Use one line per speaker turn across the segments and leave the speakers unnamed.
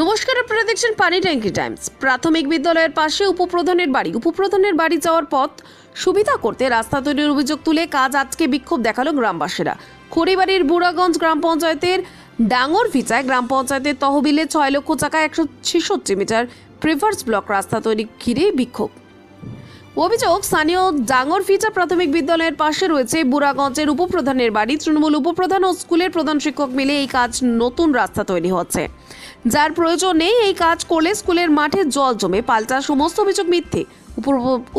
নমস্কার, আপনারা দেখছেন পানি ট্যাঙ্কি টাইমস। প্রাথমিক বিদ্যালয়ের পাশে উপপ্রধানের বাড়ি। উপপ্রধানের বাড়ি যাওয়ার পথ সুবিধা করতে রাস্তা তৈরির অভিযোগ তুলে কাজ আজকে বিক্ষোভ দেখাল গ্রামবাসীরা। খড়িবাড়ির বুড়াগঞ্জ গ্রাম পঞ্চায়েতের ডাঙর ভিচায় গ্রাম পঞ্চায়েতের তহবিলে ছয় লক্ষ টাকা একশো ছেষট্টি মিটার প্রিভার্স ব্লক রাস্তা তৈরি ঘিরে বিক্ষোভ। অভিযোগ, স্থানীয় ডাঙ্গরফিচা প্রাথমিক বিদ্যালয়ের পাশে রয়েছে বুড়াগঞ্জের উপপ্রধানের বাড়ি। তৃণমূল উপপ্রধান ও স্কুলের প্রধান শিক্ষক মিলে এই কাজ নতুন রাস্তা তৈরি হচ্ছে। যার প্রয়োজন নেই, এই কাজ করলে স্কুলের মাঠে জল জমে পাল্টা সমস্ত অভিযোগ মিথ্যে।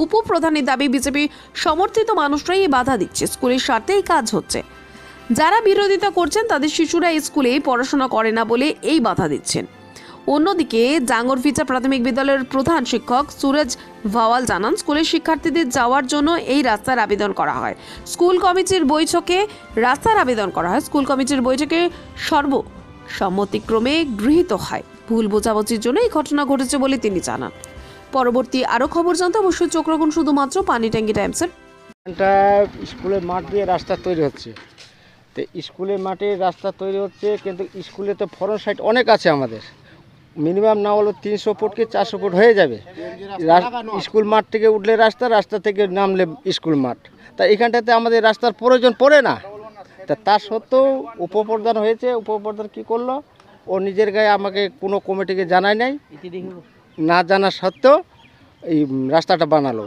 উপপ্রধানের দাবি, বিজেপি সমর্থিত মানুষরাই এই বাধা দিচ্ছে। স্কুলের স্বার্থে এই কাজ হচ্ছে। যারা বিরোধিতা করছেন, তাদের শিশুরা স্কুলে পড়াশোনা করে না বলে এই বাধা দিচ্ছেন। অন্যদিকে জাঙ্গরফিচা প্রাথমিক বিদ্যালয়ের প্রধান শিক্ষক সুরজ ভাওয়াল জানান, স্কুলের শিক্ষার্থীদের যাওয়ার জন্য এই রাস্তার আবেদন করা হয়। স্কুল কমিটির বৈঠকে রাস্তার আবেদন করা হয়। স্কুল কমিটির বৈঠকে সর্বসম্মতিক্রমে গৃহীত হয়। ভুল বোঝাবুঝির জন্য এই ঘটনা ঘটেছে বলে তিনি জানান। পরবর্তী আরও খবর জানতে অবশ্যই চোখ রাখুন শুধুমাত্র পানি ট্যাঙ্কি টাইমসের।
স্কুলের মাঠ দিয়ে রাস্তা তৈরি হচ্ছে। তো স্কুলের মাঠে রাস্তা তৈরি হচ্ছে, কিন্তু স্কুলে তো ফরন সাইড অনেক আছে আমাদের। মিনিমাম না হলেও তিনশো ফুট কি চারশো ফুট হয়ে যাবে। স্কুল মাঠ থেকে উঠলে রাস্তা রাস্তা থেকে নামলে স্কুল মাঠ। তা এখানটাতে আমাদের রাস্তার প্রয়োজন পড়ে না। তা তার সত্ত্বেও উপপ্রধান হয়েছে, উপপ্রধান কী করল? ও নিজের গায়ে আমাকে কোনো কমিটিকে জানায় নাই। না জানা সত্ত্বেও এই রাস্তাটা বানালো।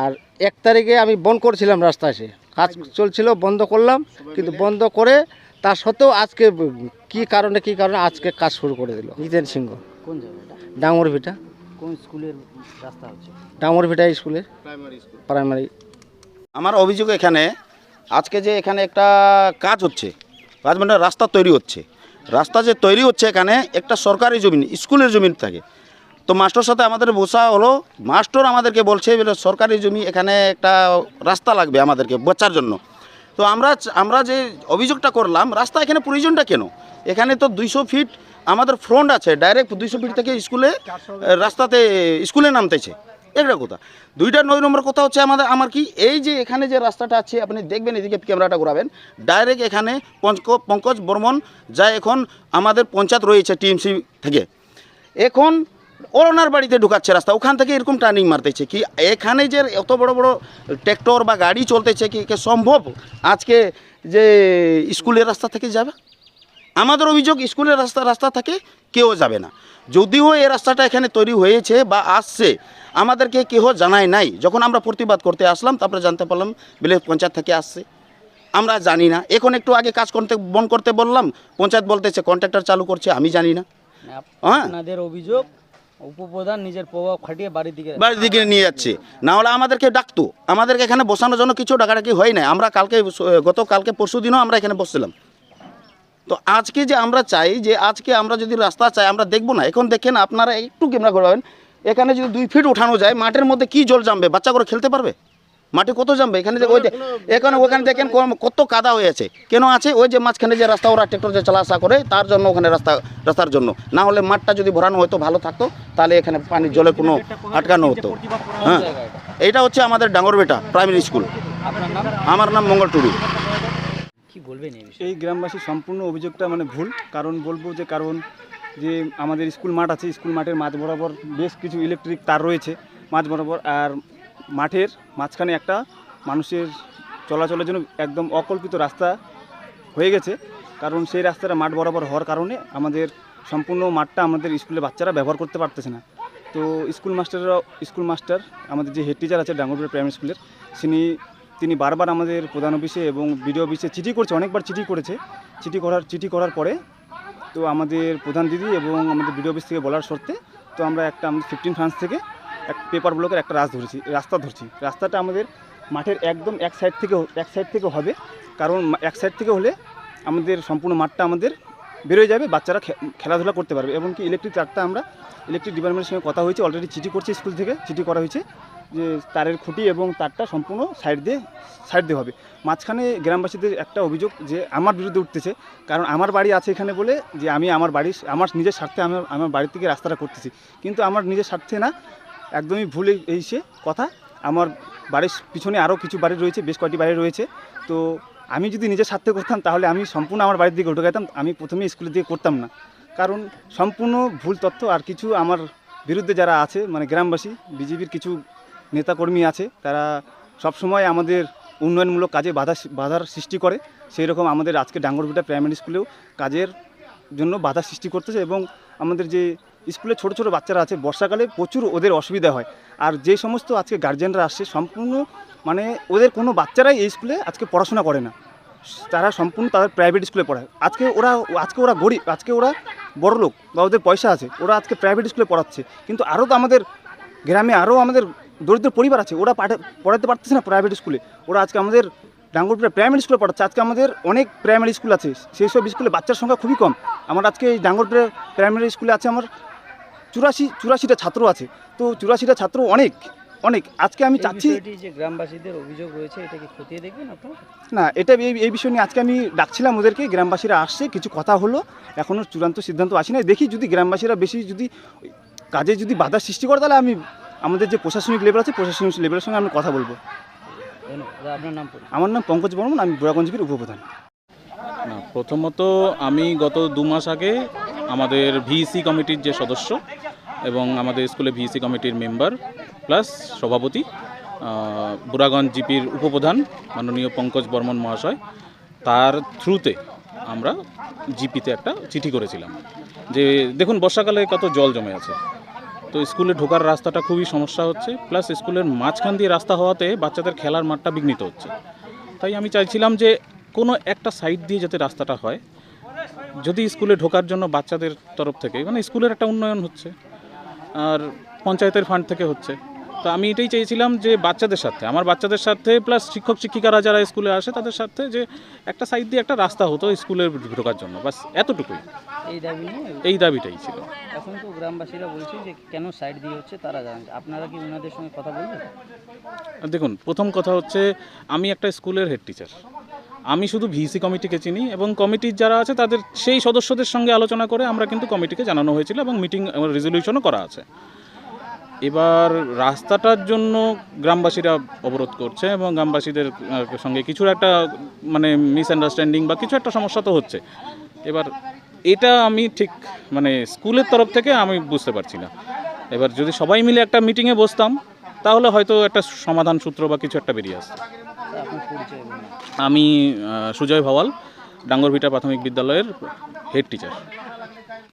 আর এক তারিখে আমি বন্ধ করছিলাম রাস্তা এসে। কাজ চলছিল বন্ধ করলাম। কিন্তু বন্ধ করে তা সত্ত্বেও আজকে কি কারণে কি কারণে আজকে কাজ শুরু করে দিল? জিতেন সিংহ।
কোন জায়গাটা
ডাঙর ভিটা।
কোন স্কুলের রাস্তা হচ্ছে?
ডাঙর ভিটা স্কুলে। প্রাইমারি
আমার অভিযোগ এখানে আজকে যে এখানে একটা কাজ হচ্ছে কাজ মানে রাস্তা তৈরি হচ্ছে। রাস্তা যে তৈরি হচ্ছে এখানে একটা সরকারি জমিন স্কুলের জমিন থাকে। তো মাস্টার সাথে আমাদের বসা হলো। মাস্টার আমাদেরকে বলছে, বলে, সরকারি জমি এখানে একটা রাস্তা লাগবে আমাদেরকে বাচ্চার জন্য। তো আমরা আমরা যে অভিযোগটা করলাম, রাস্তা এখানে প্রয়োজনটা কেন? এখানে তো দুইশো ফিট আমাদের ফ্রন্ট আছে ডাইরেক্ট দুইশো ফিট থেকে স্কুলে রাস্তাতে স্কুলে নামতেছে। একটা কথা, দুইটা নয় নম্বর কথা হচ্ছে আমাদের, আমার কি, এই যে এখানে যে রাস্তাটা আছে, আপনি দেখবেন এদিকে ক্যামেরাটা ঘোরাবেন ডাইরেক্ট এখানে পঙ্ক পঙ্কজ বর্মন যা এখন আমাদের পঞ্চায়েত রয়েছে টিএমসি থেকে। এখন ওনার বাড়িতে ঢুকাচ্ছে রাস্তা। ওখান থেকে এরকম টার্নিং মারতেছে কি? এখানে যে এত বড় বড় ট্র্যাক্টর বা গাড়ি চলতেছে কি? কি সম্ভব? আজকে যে স্কুলের রাস্তা থেকে যাবে? আমাদের অভিযোগ স্কুলের রাস্তা রাস্তা থেকে কেউ যাবে না। যদিও এই রাস্তাটা এখানে তৈরি হয়েছে বা আসছে আমাদেরকে কেউ জানায় নাই। যখন আমরা প্রতিবাদ করতে আসলাম তারপরে জানতে পারলাম বলে পঞ্চায়েত থেকে আসছে। আমরা জানি না। এখন একটু আগে কাজ করতে বন্ধ করতে বললাম পঞ্চায়েত বলতেছে কন্ট্রাক্টর চালু করছে আমি জানি না। হ্যাঁ।
অভিযোগ উপপ্রধান নিজের প্রভাব খাটিয়ে বাড়ির দিকে
বাড়ির দিকে নিয়ে যাচ্ছে। না হলে আমাদেরকে ডাকতো। আমাদেরকে এখানে বসানোর জন্য কিছু ডাকাডাকি হয় না আমরা কালকে গত কালকে পরশু দিনও আমরা এখানে বসছিলাম। তো আজকে যে আমরা চাই, যে আজকে আমরা যদি রাস্তা চাই, আমরা দেখব না। এখন দেখেন আপনারা একটু ক্যামেরা ঘোরাবেন। এখানে যদি দুই ফিট উঠানো যায়, মাঠের মধ্যে কি জল জমবে? বাচ্চা করে খেলতে পারবে? মাঠে কত জমবে? এখানে যে ওই যে এখানে ওখানে দেখেন কত কাদা হয়ে আছে কেন আছে? ওই যে মাঝখানে যে রাস্তা ওরা ট্রেক্টর যে চলা আসা করে তার জন্য ওখানে রাস্তা রাস্তার জন্য। না হলে মাঠটা যদি ভরানো হতো ভালো থাকতো তাহলে এখানে পানির জলে কোনো আটকানো হতো। হ্যাঁ। এইটা হচ্ছে আমাদের ডাঙ্গরবেটা প্রাইমারি স্কুল। আমার নাম মঙ্গল টুডু।
কি বলবেন এই
গ্রামবাসীর সম্পূর্ণ অভিযোগটা মানে ভুল কারণ বলব যে কারণ যে আমাদের স্কুল মাঠ আছে স্কুল মাঠের মাঝ বরাবর বেশ কিছু ইলেকট্রিক তার রয়েছে মাঝ বরাবর। আর মাঠের মাঝখানে একটা মানুষের চলাচলের জন্য একদম অকল্পিত রাস্তা হয়ে গেছে। কারণ সেই রাস্তাটা মাঠ বরাবর হওয়ার কারণে আমাদের সম্পূর্ণ মাঠটা আমাদের স্কুলের বাচ্চারা ব্যবহার করতে পারতেছে না। তো স্কুল মাস্টাররা স্কুল মাস্টার, আমাদের যে হেড টিচার আছে ডাঙ্গরপুর প্রাইমারি স্কুলের, তিনি তিনি বারবার আমাদের প্রধান অফিসে এবং বিডিও অফিসে চিঠি করছে, অনেকবার চিঠি করেছে। চিঠি করার চিঠি করার পরে তো আমাদের প্রধান দিদি এবং আমাদের বিডিও অফিস থেকে বলার শর্তে তো আমরা একটা আমাদের ফিফটিন ফ্রান্স থেকে এক পেপার ব্লকের একটা রাস্তা ধরেছি, রাস্তা ধরছি। রাস্তাটা আমাদের মাঠের একদম এক সাইড থেকে এক সাইড থেকে হবে। কারণ এক সাইড থেকে হলে আমাদের সম্পূর্ণ মাঠটা আমাদের বেরোয় যাবে, বাচ্চারা খেলাধুলা করতে পারবে। এবং কি ইলেকট্রিক তারটা আমরা ইলেকট্রিক ডিপার্টমেন্টের সঙ্গে কথা হয়েছে অলরেডি চিঠি করছে স্কুল থেকে, চিঠি করা হয়েছে যে তারের খুঁটি এবং তারটা সম্পূর্ণ সাইড দিয়ে সাইড দিয়ে হবে। মাঝখানে গ্রামবাসীদের একটা অভিযোগ যে আমার বিরুদ্ধে উঠতেছে, কারণ আমার বাড়ি আছে এখানে বলে যে আমি আমার বাড়ি আমার নিজের স্বার্থে আমার আমার বাড়ি থেকে রাস্তাটা করতেছি। কিন্তু আমার নিজের স্বার্থে না একদমই ভুল সে কথা। আমার বাড়ির পিছনে আরও কিছু বাড়ি রয়েছে, বেশ কয়েকটি বাড়ি রয়েছে। তো আমি যদি নিজের স্বার্থে করতাম, তাহলে আমি সম্পূর্ণ আমার বাড়ির দিকে গেতাম। আমি প্রথমে স্কুলের দিকে করতাম না। কারণ সম্পূর্ণ ভুল তথ্য আর কিছু আমার বিরুদ্ধে যারা আছে মানে গ্রামবাসী, বিজেপির কিছু নেতাকর্মী আছে, তারা সবসময় আমাদের উন্নয়নমূলক কাজে বাধা বাধার সৃষ্টি করে। সেই রকম আমাদের আজকে ডাঙ্গরভিটা প্রাইমারি স্কুলেও কাজের জন্য বাধা সৃষ্টি করতেছে এবং আমাদের যে স্কুলে ছোট ছোট বাচ্চারা আছে, বর্ষাকালে প্রচুর ওদের অসুবিধা হয়। আর যে সমস্ত আজকে গার্জেনরা আসছে, সম্পূর্ণ মানে ওদের কোনো বাচ্চারাই এই স্কুলে আজকে পড়াশোনা করে না। তারা সম্পূর্ণ তাদের প্রাইভেট স্কুলে পড়ায়। আজকে ওরা আজকে ওরা গরিব, আজকে ওরা বড় লোক বা ওদের পয়সা আছে, ওরা আজকে প্রাইভেট স্কুলে পড়াচ্ছে। কিন্তু আরও তো আমাদের গ্রামে আরও আমাদের দরিদ্র পরিবার আছে, ওরা পড়াতে পারতেছে না প্রাইভেট স্কুলে। ওরা আজকে আমাদের ডাঙ্গুরপুরে প্রাইমারি স্কুলে পড়াচ্ছে। আজকে আমাদের অনেক প্রাইমারি স্কুল আছে, সেই সব স্কুলে বাচ্চার সংখ্যা খুবই কম। আমার আজকে এই ডাঙ্গুরপুরে প্রাইমারি স্কুলে আছে আমার চুরাশি চুরাশিটা ছাত্র আছে। তো চুরাশিটা ছাত্র অনেক অনেক। আজকে আমি চাচ্ছি
যে গ্রামবাসীদের অভিযোগ রয়েছে এটাকে খতিয়ে দেখবেন আপনারা?
না এটা এই এই বিষয় নিয়ে আজকে আমি ডাকছিলাম ওদেরকে গ্রামবাসীরা আসছে কিছু কথা হলো। এখনও চূড়ান্ত সিদ্ধান্ত আসি নাই। দেখি যদি গ্রামবাসীরা বেশি যদি কাজে যদি বাধা সৃষ্টি করে তাহলে আমি আমাদের যে প্রশাসনিক লেভেল আছে প্রশাসনিক লেভেলের সঙ্গে আমি কথা বলব।
আপনার নাম
আমার নাম পঙ্কজ বর্মন আমি বুড়াগঞ্জবির উপপ্রধান।
প্রথমত আমি গত দু মাস আগে আমাদের ভিসি কমিটির যে সদস্য এবং আমাদের স্কুলে ভিসি কমিটির মেম্বার, প্লাস সভাপতি বুড়াগঞ্জ জিপির উপপ্রধান মাননীয় পঙ্কজ বর্মন মহাশয়। তার থ্রুতে আমরা জিপিতে একটা চিঠি করেছিলাম যে, দেখুন, বর্ষাকালে কত জল জমে আছে। তো স্কুলে ঢোকার রাস্তাটা খুবই সমস্যা হচ্ছে, প্লাস স্কুলের মাঝখান দিয়ে রাস্তা হওয়াতে বাচ্চাদের খেলার মাঠটা বিঘ্নিত হচ্ছে। তাই আমি চাইছিলাম যে, কোনো একটা সাইড দিয়ে যাতে রাস্তাটা হয়, যদি স্কুলে ঢোকার জন্য বাচ্চাদের তরফ থেকে মানে স্কুলের একটা উন্নয়ন হচ্ছে। আর পঞ্চায়েতের ফান্ড থেকে হচ্ছে। তো আমি এটাই চেয়েছিলাম যে বাচ্চাদের সাথে আমার বাচ্চাদের সাথে প্লাস শিক্ষক শিক্ষিকারা যারা স্কুলে আসে তাদের সাথে যে একটা সাইড দিয়ে একটা রাস্তা হতো স্কুলে ঢোকার জন্য বাস এতটুকুই।
এই দাবি
এই দাবিটাই ছিল।
এখন তো গ্রামবাসীরা বলছে যে কেন সাইড দিয়ে হচ্ছে তারা জানেন আপনারা কি ওনাদের সঙ্গে কথা বলবেন?
দেখুন প্রথম কথা হচ্ছে আমি একটা স্কুলের হেড টিচার আমি শুধু ভিসি কমিটিকে চিনি এবং কমিটির যারা আছে তাদের সেই সদস্যদের সঙ্গে আলোচনা করে আমরা কিন্তু কমিটিকে জানানো হয়েছিল এবং মিটিং রেজলিউশনও করা আছে। এবার রাস্তাটার জন্য গ্রামবাসীরা অবরোধ করছে এবং গ্রামবাসীদের সঙ্গে কিছু একটা মানে মিসআন্ডারস্ট্যান্ডিং বা কিছু একটা সমস্যা তো হচ্ছে। এবার এটা আমি ঠিক মানে স্কুলের তরফ থেকে আমি বুঝতে পারছি না। এবার যদি সবাই মিলে একটা মিটিংয়ে বসতাম, তাহলে হয়তো একটা সমাধান সূত্র বা কিছু একটা বেরিয়ে আসতো। আমি সুজয় ভাওয়াল ডাঙ্গরভিটা প্রাথমিক বিদ্যালয়ের হেড টিচার